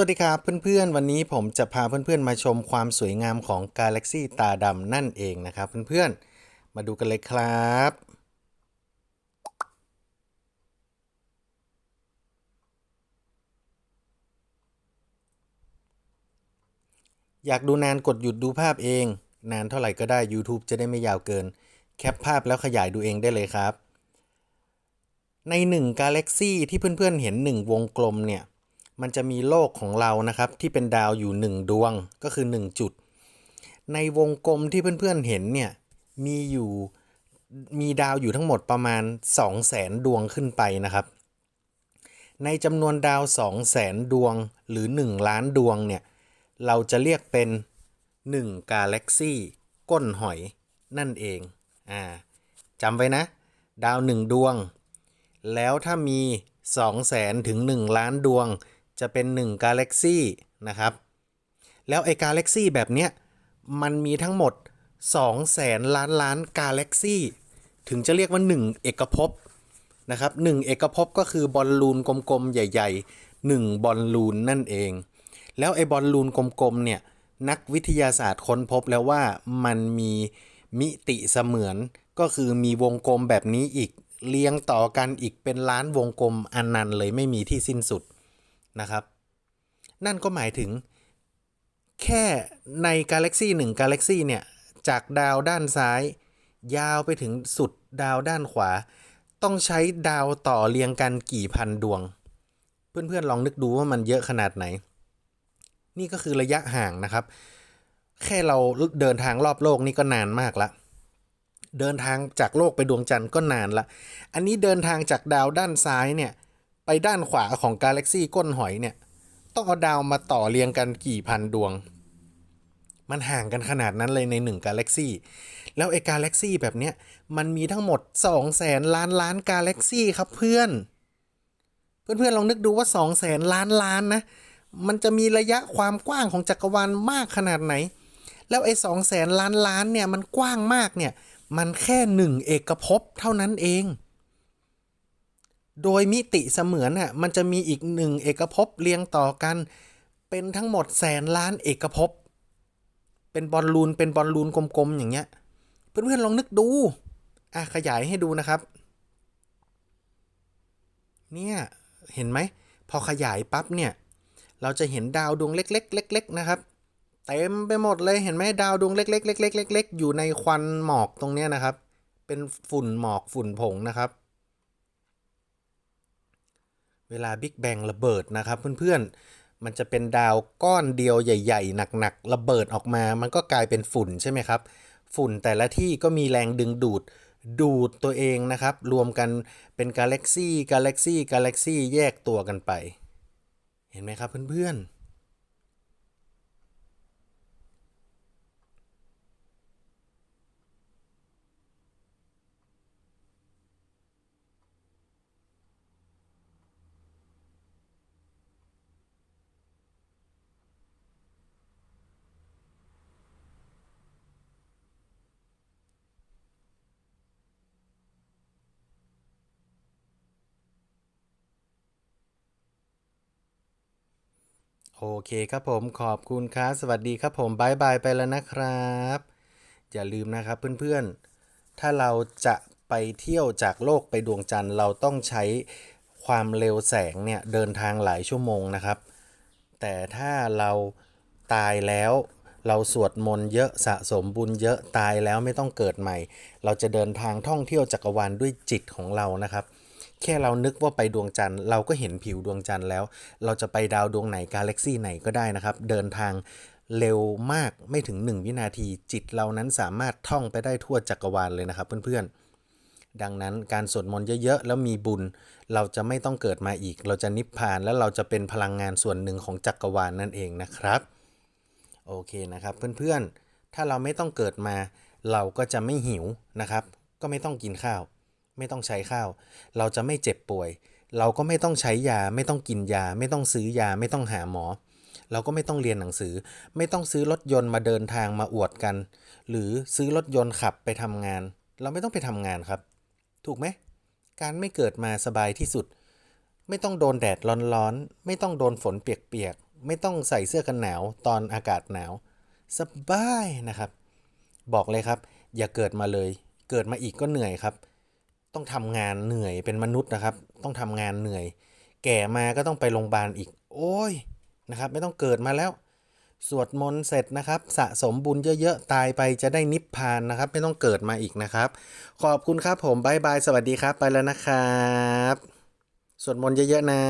วัสดีครับเพื่อนๆ วันนี้ผมจะพาเพื่อนๆ มาชมความสวยงามของกาแล็กซี่ตาดำนั่นเองนะครับเพื่อนๆ มาดูกันเลยครับ อยากดูนานกดหยุดดูภาพเอง นานเท่าไหร่ก็ได้ YouTube จะได้ไม่ยาวเกิน แคปภาพแล้วขยายดูเองได้เลยครับ ใน1 Galaxy ที่เพื่อนๆ เห็น 1 วงกลมเนี่ย มันจะมีโลกของเรานะครับที่เป็นดาวอยู่ 1 ดวงก็คือ 1 จุด ในวงกลมที่เพื่อนๆเห็นเนี่ยมีอยู่มีดาวอยู่ทั้งหมดประมาณ 2 0 0แสนดวงขึ้นไปนะครับ ในจำนวนดาว 2 0 0แสนดวงหรือ 1 ล้านดวงเนี่ยเราจะเรียกเป็น 1 กาแล็กซี่ก้นหอยนั่นเองอ่าจำไว้นะ ดาว 1 ดวง แล้วถ้ามี 2 0 0แสนถึง 1 ล้านดวง จะเป็น1กาแล็กซี่นะครับ แล้วไอ้กาแล็กซี่แบบเนี้ยมันมีทั้งหมด2แสนล้านล้านกาแล็กซี่ถึงจะเรียกว่า 1 เอกภพนะครับ1เอกภพก็คือบอลลูนกลมๆ ใหญ่ ๆ 1 บอลลูนนั่นเอง แล้วไอ้บอลลูนกลมๆ เนี่ย นักวิทยาศาสตร์ค้นพบแล้วว่ามันมีมิติเสมือนก็คือมีวงกลมแบบนี้อีกเรียงต่อกันอีกเป็นล้านวงกลมอันนันเลยไม่มีที่สิ้นสุด นะครับ นั่นก็หมายถึง แค่ในกาแล็กซี่หนึ่งกาแล็กซี่เนี่ย จากดาวด้านซ้าย ยาวไปถึงสุดดาวด้านขวา ต้องใช้ดาวต่อเรียงกันกี่พันดวง เพื่อนๆลองนึกดูว่ามันเยอะขนาดไหน นี่ก็คือระยะห่างนะครับ แค่เราเดินทางรอบโลกนี่ก็นานมากละเดินทางจากโลกไปดวงจันทร์ก็นานละ อันนี้เดินทางจากดาวด้านซ้ายเนี่ย ไปด้านขวาของกาแล็กซี่ก้นหอยเนี่ย ต้องเอาดาวมาต่อเรียงกันกี่พันดวง มันห่างกันขนาดนั้นเลยใน1กาแล็กซี่ แล้วไอ้กาแล็กซี่แบบเนี้ยมันมีทั้งหมด2 0 0แสนล้านล้านกาแล็กซี่ครับเพื่อน เพื่อนๆลองนึกดูว่า2 0 0แสนล้านล้านนะ มันจะมีระยะความกว้างของจักรวาลมากขนาดไหน แล้วไอ้สองแสนล้านล้านเนี่ยมันกว้างมากเนี่ย มันแค่หนึ่งเอกภพเท่านั้นเอง โดยมิติเสมือนน่ะมันจะมีอีกหนึ่งเอกภพเรียงต่อกัน เป็นทั้งหมดแสนล้านเอกภพ เป็นบอลลูนเป็นบอลลูนกลมๆอย่างเงี้ย เพื่อนๆลองนึกดู อะขยายให้ดูนะครับ เนี่ยเห็นไหม พอขยายปั๊บเนี่ย เราจะเห็นดาวดวงเล็ก ๆ เล็ก ๆ นะครับเต็มไปหมดเลยเห็นไหมดาวดวงเล็กๆเล็กๆเล็กๆอยู่ในควันหมอกตรงเนี้ยนะครับ เป็นฝุ่นหมอกฝุ่นผงนะครับ เวลาบิ๊กแบงระเบิดนะครับเพื่อนๆ มันจะเป็นดาวก้อนเดียวใหญ่ๆ หนักๆ ระเบิดออกมา มันก็กลายเป็นฝุ่นใช่ไหมครับ ฝุ่นแต่ละที่ก็มีแรงดึงดูดดูดตัวเองนะครับ รวมกันเป็นกาแล็กซี่กาแล็กซี่กาแล็กซี่แยกตัวกันไป เห็นไหมครับเพื่อนๆ โอเคครับผมขอบคุณครับสวัสดีครับผมบายบายไปแล้วนะครับ อย่าลืมนะครับเพื่อนๆ ถ้าเราจะไปเที่ยวจากโลกไปดวงจันทร์เราต้องใช้ความเร็วแสงเนี่ยเดินทางหลายชั่วโมงนะครับ แต่ถ้าเราตายแล้วเราสวดมนต์เยอะสะสมบุญเยอะตายแล้วไม่ต้องเกิดใหม่ เราจะเดินทางท่องเที่ยวจักรวาลด้วยจิตของเรานะครับ แค่เรานึกว่าไปดวงจันทร์ เราก็เห็นผิวดวงจันทร์แล้ว เราจะไปดาวดวงไหนกาแล็กซี่ไหนก็ได้นะครับ เดินทางเร็วมากไม่ถึง 1 วินาที จิตเรานั้นสามารถท่องไปได้ทั่วจักรวาลเลยนะครับเพื่อนๆ ดังนั้นการสวดมนต์เยอะๆ แล้วมีบุญ เราจะไม่ต้องเกิดมาอีก เราจะนิพพานแล้วเราจะเป็นพลังงานส่วนหนึ่งของจักรวาลนั่นเองนะครับ โอเคนะครับเพื่อนๆ ถ้าเราไม่ต้องเกิดมา เราก็จะไม่หิวนะครับ ก็ไม่ต้องกินข้าว ไม่ต้องใช้ข้าว เราจะไม่เจ็บป่วย เราก็ไม่ต้องใช้ยา ไม่ต้องกินยา ไม่ต้องซื้อยา ไม่ต้องหาหมอ เราก็ไม่ต้องเรียนหนังสือ ไม่ต้องซื้อรถยนต์มาเดินทางมาอวดกัน หรือซื้อรถยนต์ขับไปทำงาน เราไม่ต้องไปทำงานครับ ถูกไหม การไม่เกิดมาสบายที่สุด ไม่ต้องโดนแดดร้อนๆ ไม่ต้องโดนฝนเปียกๆ ไม่ต้องใส่เสื้อกันหนาวตอนอากาศหนาว สบายนะครับ บอกเลยครับ อย่าเกิดมาเลย เกิดมาอีกก็เหนื่อยครับ ต้องทำงานเหนื่อยเป็นมนุษย์นะครับ ต้องทำงานเหนื่อย แก่มาก็ต้องไปโรงพยาบาลอีก โอ้ยนะครับ ไม่ต้องเกิดมาแล้ว สวดมนต์เสร็จนะครับ สะสมบุญเยอะๆ ตายไปจะได้นิพพานนะครับ ไม่ต้องเกิดมาอีกนะครับ ขอบคุณครับผมบายบายสวัสดีครับไปแล้วนะครับ สวดมนต์เยอะๆนะ